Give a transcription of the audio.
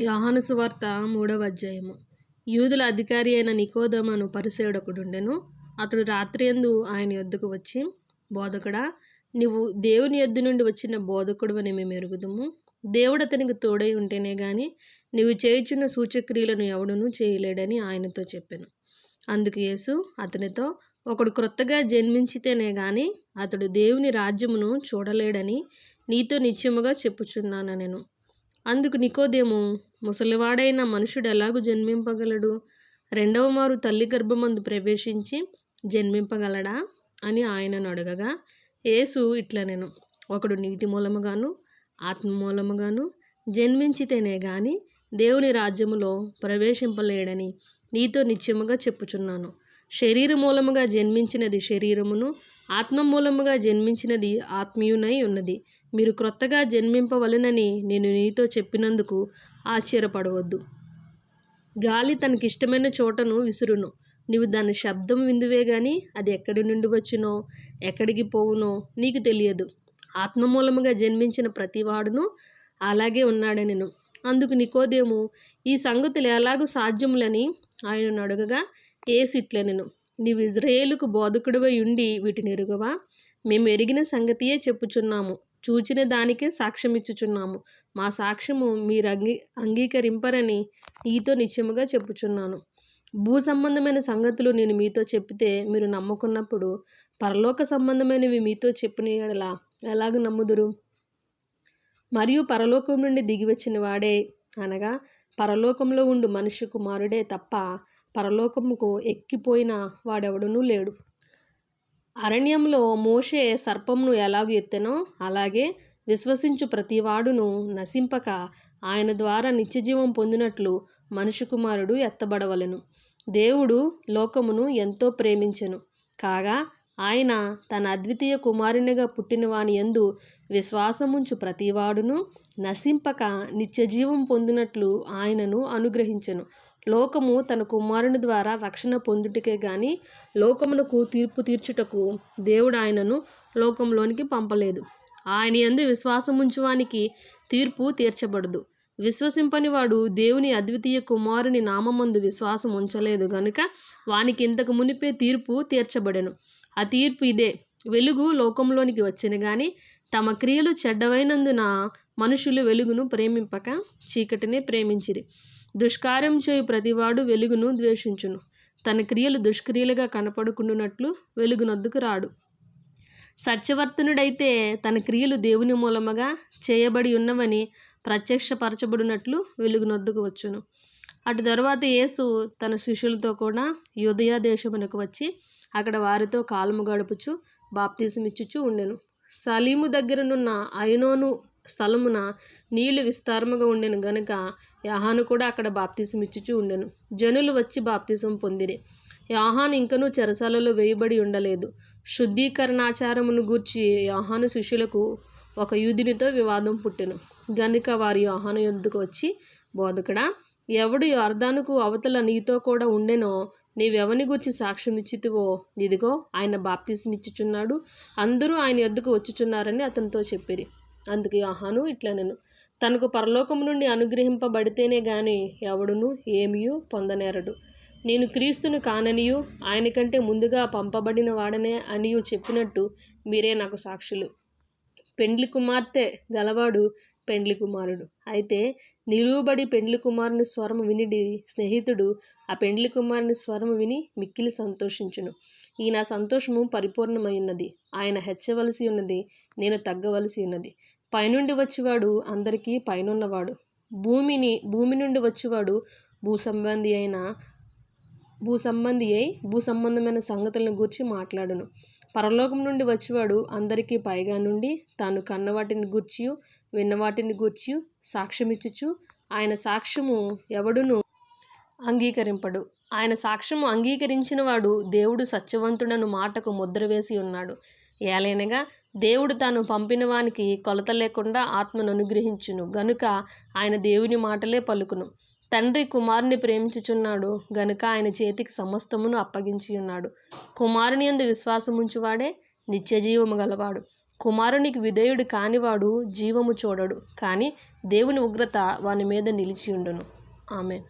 యోహాను సువార్త మూడవ అధ్యాయము. యూదుల అధికారి అయిన నికోదమను పరిసేయుడొకడుండెను అతడు రాత్రి ఎందు ఆయన యొద్దకు వచ్చి బోధకుడా నీవు దేవుని యొద్ద నుండి వచ్చిన బోధకుడు అని మేము ఎరుగుదుము. దేవుడు అతనికి తోడై ఉంటేనే కానీ నీవు చేయుచున్న సూచక్రియలను ఎవడునూ చేయలేడని ఆయనతో చెప్పాను. అందుకు యేసు అతనితో ఒకడు క్రొత్తగా జన్మించితేనే కానీ అతడు దేవుని రాజ్యమును చూడలేడని నీతో నిశ్చయముగా చెప్పుచున్నాను నేను అందుకు నికోదేము ముసలివాడైన మనుషుడు ఎలాగూ జన్మింపగలడు? రెండవ మారు తల్లి గర్భమందు ప్రవేశించి జన్మింపగలడా? అని ఆయనను అడగగా యేసు ఇట్లా నేను ఒకడు నీటి మూలముగాను ఆత్మ మూలముగాను జన్మించితేనే గాని దేవుని రాజ్యములో ప్రవేశింపలేడని నీతో నిత్యముగా చెప్పుచున్నాను. శరీర మూలముగా జన్మించినది శరీరమును ఆత్మ మూలముగా జన్మించినది ఆత్మీయునై ఉన్నది. మీరు క్రొత్తగా జన్మింపవలెనని నేను నీతో చెప్పినందుకు ఆశ్చర్యపడవద్దు. గాలి తనకిష్టమైన చోటను విసురును. నీవు దాని శబ్దం విందువే గాని అది ఎక్కడి నుండి వచ్చునో ఎక్కడికి పోవునో నీకు తెలియదు. ఆత్మ మూలముగా జన్మించిన ప్రతివాడును అలాగే ఉన్నాడనెను. అందుకు నికోదేము ఈ సంగతులు ఎలాగూ సాధ్యములని ఆయనను అడగగా ఏసిట్లనెను. నీవు ఇజ్రాయేలుకు బోధకుడివై ఉండి వీటిని ఎరుగవా? మేము ఎరిగిన సంగతియే చెప్పుచున్నాము. చూచిన దానికే సాక్ష్యమిచ్చుచున్నాము మా సాక్ష్యము మీరు అంగీ అంగీకరింపరని ఈతో నిత్యముగా చెప్పుచున్నాను. భూ సంబంధమైన సంగతులు నేను మీతో చెప్పితే మీరు నమ్ముకున్నప్పుడు పరలోక సంబంధమైనవి మీతో చెప్పిన ఎడల ఎలాగ నమ్ముదురు? మరియు పరలోకం నుండి దిగివచ్చిన వాడే అనగా పరలోకంలో ఉండు మనుష్య కుమారుడే తప్ప పరలోకముకు ఎక్కిపోయిన వాడెవడనూ లేడు. అరణ్యంలో మోషే సర్పంను ఎలాగూ ఎత్తెనో అలాగే విశ్వసించు ప్రతివాడును నశింపక ఆయన ద్వారా నిత్యజీవం పొందినట్లు మనుషు కుమారుడు ఎత్తబడవలెను. దేవుడు లోకమును ఎంతో ప్రేమించెను. కాగా ఆయన తన అద్వితీయ కుమారునిగా పుట్టినవాని ఎందు యందు విశ్వాసముంచు ప్రతివాడును నశింపక నిత్యజీవం పొందినట్లు ఆయనను అనుగ్రహించెను. లోకము తన కుమారుని ద్వారా రక్షణ పొందుటకే గాని లోకమునకు తీర్పు తీర్చుటకు దేవుడు ఆయనను లోకంలోనికి పంపలేదు. ఆయన విశ్వాసం విశ్వాసముంచువానికి తీర్పు తీర్చబడదు. విశ్వసింపని వాడు దేవుని అద్వితీయ కుమారుని నామమందు విశ్వాసం ఉంచలేదు గనుక వానికి ఇంతకు మునిపే తీర్పు తీర్చబడెను. ఆ తీర్పు ఇదే. వెలుగు లోకంలోనికి వచ్చిన గాని తమ క్రియలు చెడ్డవైనందున మనుషులు వెలుగును ప్రేమింపక చీకటినే ప్రేమించిరి. దుష్కార్యం చేయు ప్రతివాడు వెలుగును ద్వేషించును. తన క్రియలు దుష్క్రియలుగా కనపడుకున్నట్లు వెలుగునొద్దుకు రాడు. సత్యవర్తనుడైతే తన క్రియలు దేవుని మూలముగా చేయబడి ఉన్నవని ప్రత్యక్షపరచబడినట్లు వెలుగునొద్దుకు వచ్చును. అటు తర్వాత యేసు తన శిష్యులతో కూడా యుదయ దేశమునకు వచ్చి అక్కడ వారితో కాలము గడుపుచు బాప్తీసమిచ్చుచు ఉండెను. సలీము దగ్గరనున్న ఐనోను స్థలమున నీళ్ళు విస్తారముగా ఉండెను గనుక యాహాను కూడా అక్కడ బాప్తీసం ఇచ్చుచూ ఉండెను. జనులు వచ్చి బాప్తీసం పొందిరి. యాహాను ఇంకనూ చెరసాలలో వేయబడి ఉండలేదు. శుద్ధీకరణాచారమును గూర్చి యాహాను శిష్యులకు ఒక యూదునితో వివాదం పుట్టెను. గనుక వారు యోహాను యొద్దకు వచ్చి బోధకుడా ఎవడు అర్ధానుకు అవతల నీతో కూడా ఉండెనో నీవెవని గురించి సాక్ష్యం ఇచ్చితివో? ఇదిగో ఆయన బాప్తీసం ఇచ్చుచున్నాడు. అందరూ ఆయన ఎద్దుకు వచ్చుచున్నారని అతనితో చెప్పిరి. అందుకు యోహాను ఇట్లా నేను. తనకు పరలోకము నుండి అనుగ్రహింపబడితేనే గాని ఎవడును ఏమియూ పొందనేరడు. నేను క్రీస్తును కాననియు ఆయన కంటే ముందుగా పంపబడిన వాడనే అనియు చెప్పినట్టు మీరే నాకు సాక్షులు. పెండ్లి కుమార్తె గలవాడు పెండ్లి కుమారుడు. అయితే నిలువబడి పెండ్లి కుమారుని స్వరము వినిడి స్నేహితుడు ఆ పెండ్లి కుమారుని స్వరము విని మిక్కిలి సంతోషించును. ఈ నా సంతోషము పరిపూర్ణమై ఉన్నది. ఆయన హెచ్చవలసి ఉన్నది నేను తగ్గవలసి ఉన్నది. పైనుండి వచ్చేవాడు అందరికీ పైనున్నవాడు. భూమిని భూమి నుండి వచ్చేవాడు భూ సంబంధి అయిన భూ సంబంధి అయి భూ సంబంధమైన సంగతులను గూర్చి మాట్లాడును. పరలోకం నుండి వచ్చేవాడు అందరికీ పైగా నుండి తాను కన్నవాటిని గూర్చి విన్నవాటిని గూర్చి సాక్ష్యమిచ్చుచు ఆయన సాక్ష్యము ఎవడును అంగీకరింపడు. ఆయన సాక్ష్యము అంగీకరించినవాడు దేవుడు సత్యవంతుడను మాటకు ముద్ర వేసి ఉన్నాడు. ఏలైనగా దేవుడు తాను పంపిన వానికి కొలత లేకుండా ఆత్మను అనుగ్రహించును. గనుక ఆయన దేవుని మాటలే పలుకును. తండ్రి కుమారుని ప్రేమించుచున్నాడు. గనుక ఆయన చేతికి సమస్తమును అప్పగించి ఉన్నాడు కుమారుని ఎందు విశ్వాసముంచువాడే నిత్యజీవము గలవాడు. కుమారునికి విధేయుడు కానివాడు జీవము చూడడు. కానీ దేవుని ఉగ్రత వాని మీద నిలిచి ఉండును ఆమెన్.